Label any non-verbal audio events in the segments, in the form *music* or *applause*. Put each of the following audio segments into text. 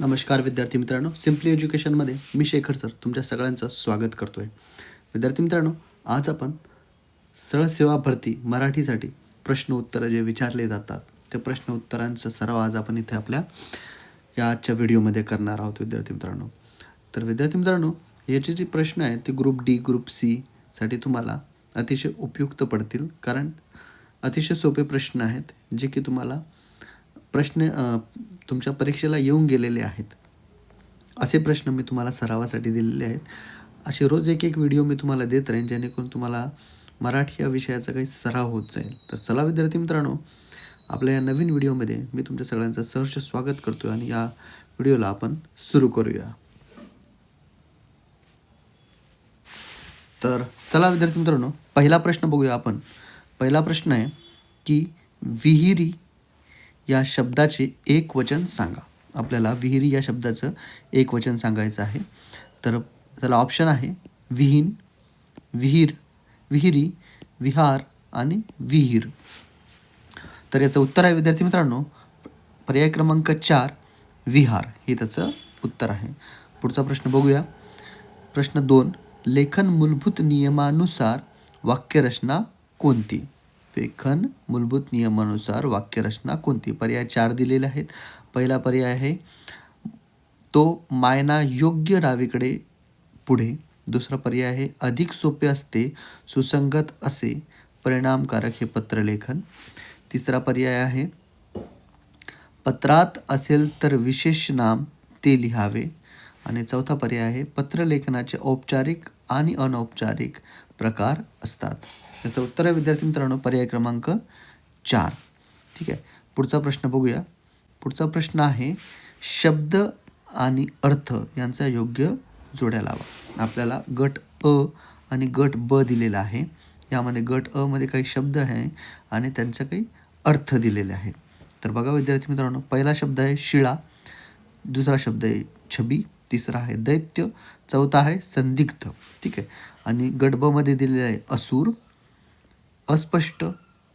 नमस्कार विद्यार्थी मित्रांनो सिम्पली एज्युकेशनमध्ये मी शेखर सर तुमच्या सगळ्यांचं स्वागत करतो आहे विद्यार्थी मित्रांनो आज आपण सरळ सेवा भरती मराठीसाठी प्रश्न उत्तरं जे विचारले जातात ते प्रश्न उत्तरांचा सराव आज आपण इथे आपल्या या आजच्या व्हिडिओमध्ये करणार आहोत विद्यार्थी मित्रांनो. तर विद्यार्थी मित्रांनो याचे जे प्रश्न आहेत ते ग्रुप डी ग्रुप सी साठी तुम्हाला अतिशय उपयुक्त पडतील. कारण अतिशय सोपे प्रश्न आहेत जे की तुम्हाला प्रश्न तुमच्या परीक्षेला येऊन गेलेले आहेत. असे प्रश्न मी तुम्हाला सरावासाठी दिलेले आहेत. असे रोज एक एक व्हिडिओ मी तुम्हाला देत राहीन जेणेकरून तुम्हाला मराठी या विषयाचा काही सराव होत जाईल. तर चला विद्यार्थी मित्रांनो आपल्या या नवीन व्हिडिओमध्ये मी तुमच्या सगळ्यांचं सहर्ष स्वागत करतो आणि या व्हिडिओला आपण सुरू करूया. तर चला विद्यार्थी मित्रांनो पहिला प्रश्न बघूया आपण. पहिला प्रश्न आहे की विहिरी या शब्दाचे एक वचन सांगा. आपल्याला विहिरी या शब्दाचं एक वचन सांगायचं आहे. तर त्याला ऑप्शन आहे विहीन विहीर विहिरी विहार आणि विहीर. तर याचं उत्तर आहे विद्यार्थी मित्रांनो पर्याय क्रमांक चार विहार. हे त्याचं उत्तर आहे. पुढचा प्रश्न बघूया. प्रश्न दोन लेखन मूलभूत नियमानुसार वाक्यरचना कोणती? लेखन मूलभूत नियमानुसार वाक्यरचना कोणती? पर्याय चार दिलेले आहेत. पहिला पर्याय आहे तो मायना योग्य डावीकडे पुढे. दुसरा पर्याय आहे अधिक सोपे असते सुसंगत असे परिणामकारक हे पत्रलेखन तिसरा पर्याय आहे पत्रात असेल तर विशेष नाम ते लिहावे. आणि चौथा पर्याय आहे पत्रलेखनाचे औपचारिक आणि अनौपचारिक प्रकार असतात. याचं उत्तर आहे विद्यार्थी मित्रांनो पर्याय क्रमांक चार. ठीक आहे. पुढचा प्रश्न बघूया. पुढचा प्रश्न आहे शब्द आणि अर्थ यांचा योग्य जोड्या लावा. आपल्याला गट अ आणि गट ब दिलेला आहे. यामध्ये गट अ मध्ये काही शब्द आहे आणि त्यांचा काही अर्थ दिलेले आहे. तर बघा विद्यार्थी मित्रांनो पहिला शब्द आहे शिळा दुसरा शब्द आहे छबी तिसरा आहे दैत्य चौथा आहे संदिग्ध. ठीक आहे. आणि गट बमध्ये दिलेलं आहे असुर अस्पष्ट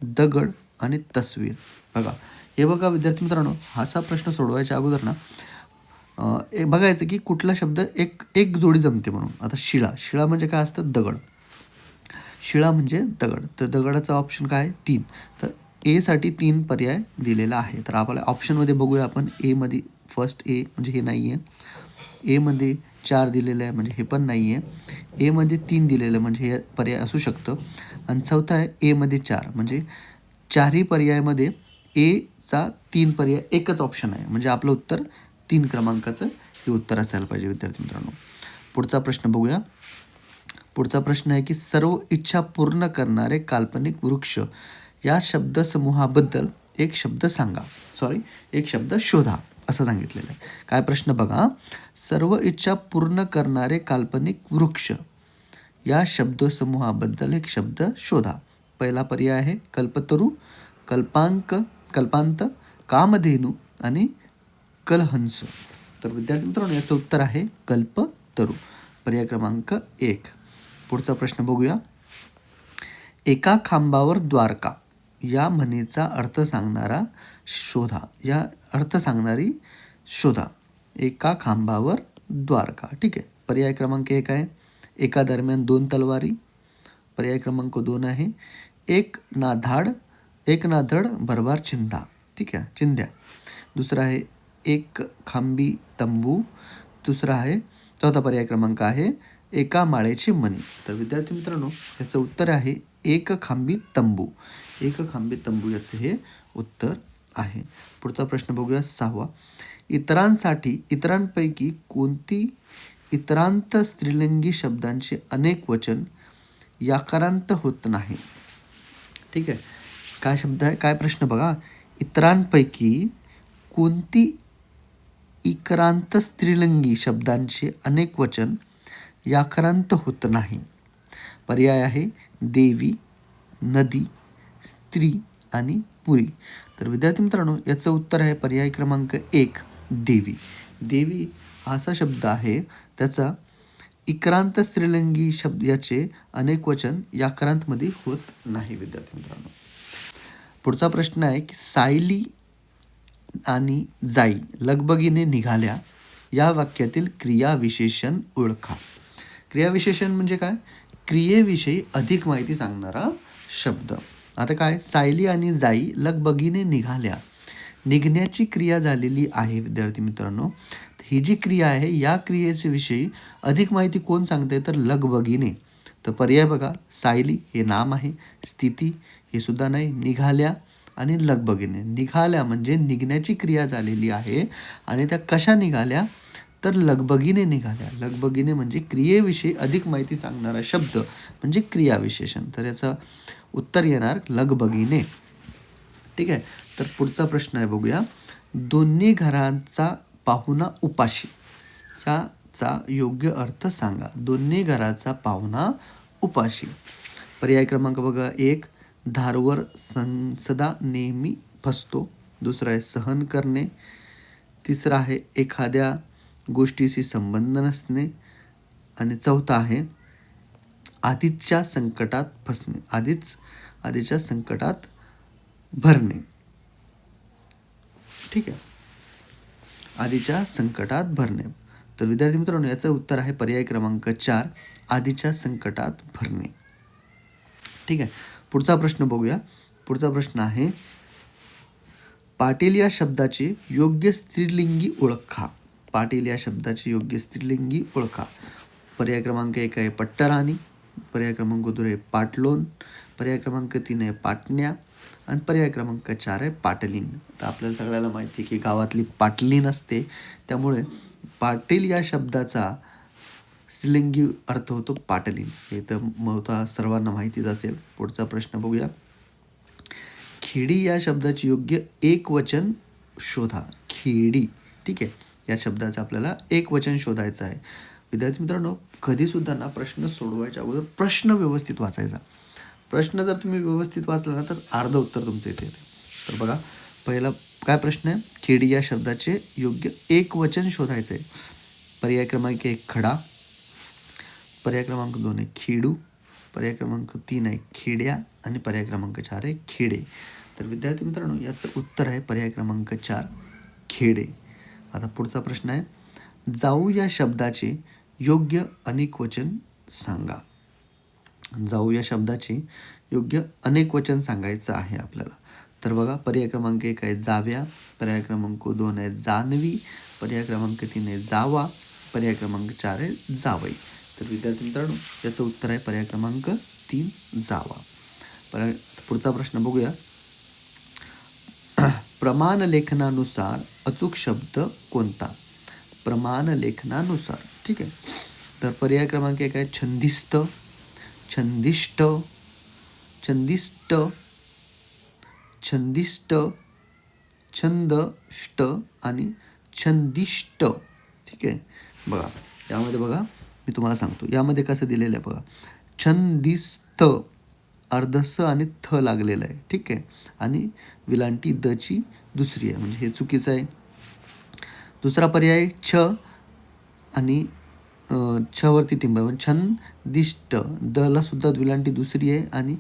दगड आणि तस्वीर. बघा हे बघा विद्यार्थी मित्रांनो असा प्रश्न सोडवायच्या अगोदर ना बघायचं की कुठला शब्द एक एक जोडी जमते म्हणून. आता शिळा शिळा म्हणजे काय असतं? दगड. शिळा म्हणजे दगड. तर दगडाचा ऑप्शन काय आहे? तीन. तर एसाठी तीन पर्याय दिलेला आहे. तर आपल्याला ऑप्शनमध्ये बघूया आपण. एमध्ये फर्स्ट ए म्हणजे हे नाही आहे एमध्ये चार दिलेलं आहे म्हणजे हे पण नाही आहे एमध्ये तीन दिलेलं म्हणजे हे पर्याय असू शकतं. आणि चौथा आहे एमध्ये चार. म्हणजे चारही पर्यायामध्ये एचा तीन पर्याय एकच ऑप्शन आहे. म्हणजे आपलं उत्तर तीन क्रमांकाचं हे उत्तर असायला पाहिजे विद्यार्थी मित्रांनो. पुढचा प्रश्न बघूया. पुढचा प्रश्न आहे की सर्व इच्छा पूर्ण करणारे काल्पनिक वृक्ष या शब्दसमूहाबद्दल एक शब्द सांगा. सॉरी एक शब्द शोधा असं सांगितलेलं आहे. काय प्रश्न बघा? सर्व इच्छा पूर्ण करणारे काल्पनिक वृक्ष या शब्दसमूहाबद्दल एक शब्द शोधा. पहिला पर्याय आहे कल्पतरू कल्पांक कल्पांत कामधेनू आणि कलहंस. तर विद्यार्थी मित्रांनो याचं उत्तर आहे कल्पतरू. पर्याय क्रमांक एक. पुढचा प्रश्न बघूया. एका खांबावर द्वारका. या म्हणीचा अर्थ सांगणारा शोधा. या अर्थ सांगणारी शोधा. एका खांबावर द्वारका. ठीक आहे. पर्याय क्रमांक एक आहे. एका दरम्यान दोन तलवारी पर्याय क्रमांक दोन आहे. एक नाधाड एक नाधड भरभार चिंधा. ठीक आहे चिंध्या. दुसरा आहे एक खांबी तंबू. दुसरा आहे चौथा पर्याय क्रमांक आहे एका माळेची मणी. तर विद्यार्थी मित्रांनो याचं उत्तर आहे एक खांबी तंबू. एक खांबी तंबू याचं हे उत्तर आहे. पुढचा प्रश्न बघूया सहावा. इतरांसाठी इतरांपैकी कोणती इतरांत स्त्रीलिंगी शब्दांचे अनेक वचन याकारांत होत नाही. ठीक आहे? काय शब्द आहे? काय प्रश्न बघा. इतरांपैकी कोणती इकरांत स्त्रीलिंगी शब्दांचे अनेक वचन याकरांत होत नाही? पर्याय आहे देवी नदी स्त्री आणि पुरी. तर विद्यार्थी मित्रांनो याचं उत्तर आहे पर्याय क्रमांक एक देवी. देवी असा शब्द आहे. त्याचा इक्रांत स्त्रीलिंगी शब्द याचे अनेक वचन याक्रांतमध्ये होत नाही विद्यार्थी मित्रांनो. पुढचा प्रश्न आहे की सायली आणि जाई लगबगीने निघाल्या. या वाक्यातील क्रियाविशेषण ओळखा. क्रियाविशेषण म्हणजे काय? क्रियेविषयी अधिक माहिती सांगणारा शब्द. आता काय? सायली आणि जाई लगबगीने निघाल्या. निघण्याची क्रिया झालेली आहे विद्यार्थी मित्रांनो. ही जी क्रिया आहे या क्रियेच्या विषयी अधिक माहिती कोण सांगते तर लगबगीने. तर पर्याय बघा सायली हे नाम आहे स्थिती हे सुद्धा नाही निघाल्या आणि लगबगीने. निघाल्या म्हणजे निघण्याची क्रिया झालेली आहे आणि त्या कशा निघाल्या? तर लगबगीने निघाल्या. लगबगीने म्हणजे क्रियेविषयी अधिक माहिती सांगणारा शब्द म्हणजे क्रियाविशेषण. तर याचं उत्तर येणार लगबगीने. ठीक आहे? तर पुढचा प्रश्न आहे बघूया. दोन्ही घरांचा पाहुणा उपाशी. याचा योग्य अर्थ सांगा. दोन्ही घराचा पाहुणा उपाशी. पर्याय क्रमांक बघा एक. धारवर संसदा नेहमी फसतो. दुसरा आहे सहन करणे. तिसरा आहे एखाद्या गोष्टीशी संबंध नसणे. आणि चौथा आहे आधीच्या संकटात फसणे. आधीच आधीच्या संकटात भरणे. ठीक आहे. आधीच्या संकटात भरणे. तर विद्यार्थी मित्रांनो याचं उत्तर आहे पर्याय क्रमांक चार आधीच्या संकटात भरणे. ठीक आहे. पुढचा प्रश्न बघूया. पुढचा प्रश्न आहे पाटील या शब्दाची योग्य स्त्रीलिंगी ओळखा. पाटील या शब्दाची योग्य स्त्रीलिंगी ओळखा. पर्याय क्रमांक एक आहे पट्टराणी. पर्याय क्रमांक दोन आहे पाटलोन. पर्याय क्रमांक तीन आहे पाटण्या. आणि पर्याय क्रमांक चार आहे पाटलीन. तर आपल्याला सगळ्याला माहिती आहे की गावातली पाटलीन असते. त्यामुळे पाटील या शब्दाचा स्त्रीलिंगी अर्थ होतो पाटलीन. हे तर महत्वा सर्वांना माहितीच असेल. पुढचा प्रश्न बघूया. खेडी या शब्दाची योग्य एक वचन शोधा. खेडी ठीक आहे? या शब्दाचं आपल्याला एक वचन शोधायचं आहे. विद्यार्थी मित्रांनो कधीसुद्धा ना प्रश्न सोडवायच्या अगोदर प्रश्न व्यवस्थित वाचायचा. प्रश्न जर तुम्ही व्यवस्थित वाचला ना तर अर्ध उत्तर तुमचं इथे येते तर बघा पहिला काय प्रश्न आहे? खेडी या शब्दाचे योग्य एक वचन शोधायचं आहे पर्याय क्रमांक एक खडा. पर्याय क्रमांक दोन आहे खेडू. पर्याय क्रमांक तीन आहे खेड्या. आणि पर्याय क्रमांक चार आहे खेडे. तर विद्यार्थी मित्रांनो याचं उत्तर आहे पर्याय क्रमांक चार खेडे. आता पुढचा प्रश्न आहे जाऊ या शब्दाचे योग्य अनेक वचन सांगा. जाऊ या शब्दाची योग्य अनेक वचन सांगायचं आहे आपल्याला. तर बघा पर्याय क्रमांक एक आहे जाव्या पर्याय क्रमांक दोन आहे जानवी पर्याय क्रमांक तीन आहे जावा पर्याय क्रमांक चार आहे जावई. तर विद्यार्थी मित्रांनो याचं उत्तर आहे पर्याय क्रमांक तीन जावा. पर्याय पुढचा प्रश्न बघूया. *clears throat* प्रमाण लेखनानुसार अचूक शब्द कोणता? प्रमाण लेखनानुसार. ठीक आहे. तर पर्याय क्रमांक एक आहे छंदिस्त छंदिष्ट छंदिष्ट छंदिष्ट छंदष्ट आणि छंदिष्ट. ठीक आहे? बघा यामध्ये बघा मी तुम्हाला सांगतो. यामध्ये कसं दिलेलं आहे बघा. छंदिस्त अर्धस आणि थ लागलेलं आहे. ठीक आहे? आणि विलांटी दची दुसरी आहे. म्हणजे हे चुकीचं आहे. दुसरा पर्याय छ आणि छवरती टिंब आहे. म्हणजे छंद दिष्ट दला सुद्धा विलांटी दुसरी आहे आणि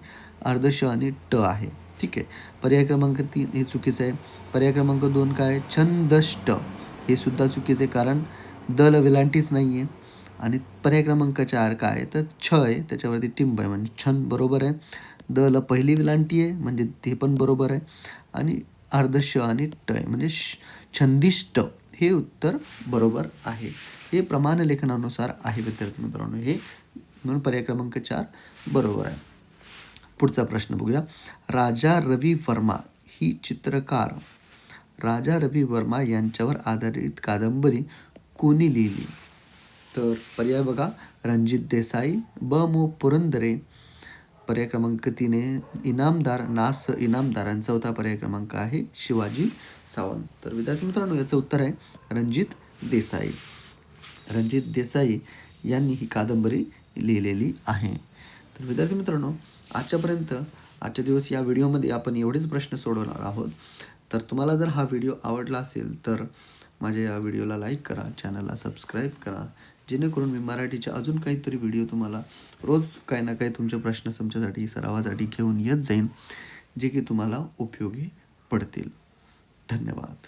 अर्धश आणि ट आहे. ठीक आहे. पर्याय क्रमांक तीन हे चुकीचं आहे. पर्याय क्रमांक दोन काय? छंदष्ट. हे सुद्धा चुकीचं आहे कारण दल विलांटीच नाही आहे आणि पर्याय क्रमांक चार काय आहे? तर छ आहे. त्याच्यावरती टिंब आहे. म्हणजे छंद बरोबर आहे. दल पहिली विलांटी आहे. म्हणजे ते पण बरोबर आहे. आणि अर्धश आणि ट आहे. म्हणजे श छंदिष्ट हे उत्तर बरोबर आहे. हे प्रमाण लेखनानुसार आहे विद्यार्थी मित्रांनो. हे म्हणून पर्याय क्रमांक चार बरोबर आहे. पुढचा प्रश्न बघूया. राजा रवी वर्मा ही चित्रकार. राजा रवी वर्मा यांच्यावर आधारित कादंबरी कोणी लिहिली? तर पर्याय बघा. रणजित देसाई ब. मो. पुरंदरे. पर्याय क्रमांक तीने इनामदार नास इनामदार होता पर्याय क्रमांक आहे शिवाजी सावंत. तर विद्यार्थी मित्रांनो याचं उत्तर आहे रणजित देसाई. रणजित देसाई यांनी ही कादंबरी लिहिलेली आहे. तर विद्यार्थी मित्रांनो आजच्यापर्यंत आजच्या दिवस या व्हिडिओमध्ये आपण एवढेच प्रश्न सोडवणार आहोत. तर तुम्हाला जर हा व्हिडिओ आवडला असेल तर माझ्या या व्हिडिओला लाईक करा चॅनलला सबस्क्राईब करा. जेणेकरून मी मराठीचे अजून काहीतरी व्हिडिओ तुम्हाला रोज काही ना काही तुमचे प्रश्न तुमच्यासाठी सरावासाठी घेऊन येत जाईन जे की तुम्हाला उपयोगी पडतील. धन्यवाद.